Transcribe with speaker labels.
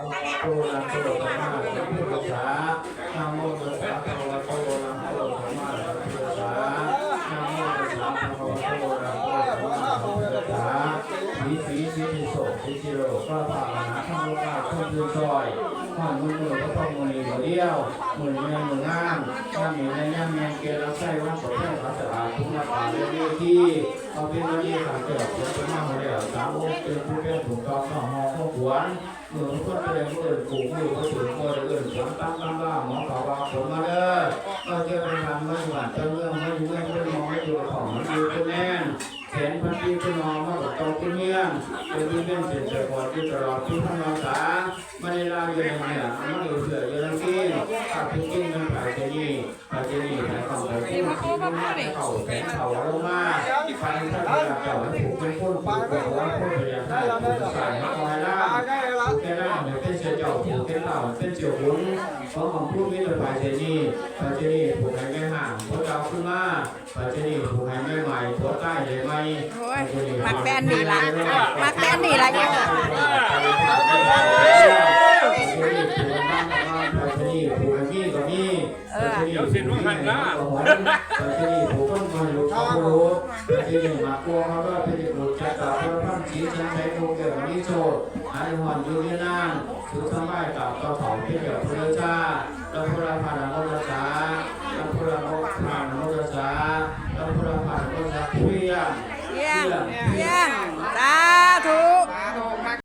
Speaker 1: โมโตนะโตสัมมาสัมพุทธัสสะนะโมตัสสะภะคะวะโตนะโตสัมมาสัมพุทธัสสะนะโมตัสสะภะคะวะโตนะโตสัมมาสัมพุทธัสสะสีสีสีโสสีสีโรพระภาวนาธรรมกาคนยืนซอยข้อนมือมือพระพ่อมือนีหัวเดียวมือเงินมืองามน้ำมีในย่ำเมียเกลักไส้ว่างสดแท้ขาวสะอาด ทุกมาตราเรียดีที่เอาเป็นวันนี้ขังเกิดเป็นมาหัวเดียวสาวกเป็นผู้เป็นถูกต้องต่อหอข้อขวนเหมือนคนเป็นมือกูมือก็ถือมือเอื่นสวนตั้งตั้งล่าหมอขาวาผลมาเด้อก็เจอเป็นทางไม่หวานเจ้าเรื่องไม่เงื่อนไม่มองไม่ดูของมันดูเป็นแน่นเห็นพันธีคุณนองมากับตองคุณเมียนเป็นที่เป็นเสียเสียก่อนที่ตลอดที่ทั้งเราสาไม่ได้ลาอยู่ในเนี่ยไม่ได้เสือเยอยู่ในกินขับพิกินกันไปจะนี่ไปจะนี่ เขาแขนเขาลงมาไปถ้าเกิดเก่าให้ผูกเป็นพ้นผูกเป็นหัวพ้นไปอย่างไรผูกส่ให้คอยล่าผูกแค่ล่าเนี่ยเป็นเสียเจ้าผูกแค่เต่าเป็นเจียวบุญเพราะของผู้มีแต่ไปจนี่ไปจะนี่ผูกให้แม่ห่างพวกเราขึ้นมาไปจนีผูกให้แม่ใหม่พวกใต้เลยไหม
Speaker 2: โอ้ยมักแบนนี่ละมักแบนนี่ละเนี่ย
Speaker 1: เดี๋ยวสินว่าหันหน้าที่ผมต้องมาอยู่เขารู้ที่มากลัวเขาก็เป็นหลุดจากกับพระพันจีฉันใช้โมเกลนิโชดอันหอนอยู่ที่นั่งถือสมัยกับกระเป๋าที่เกี่ยวพระเจ้าแล้วพระพานโมรสาแล้วพระโมพานโมรสาแล้วพระพานโมรสาเพียง
Speaker 2: เยี่ยงเยี่ยง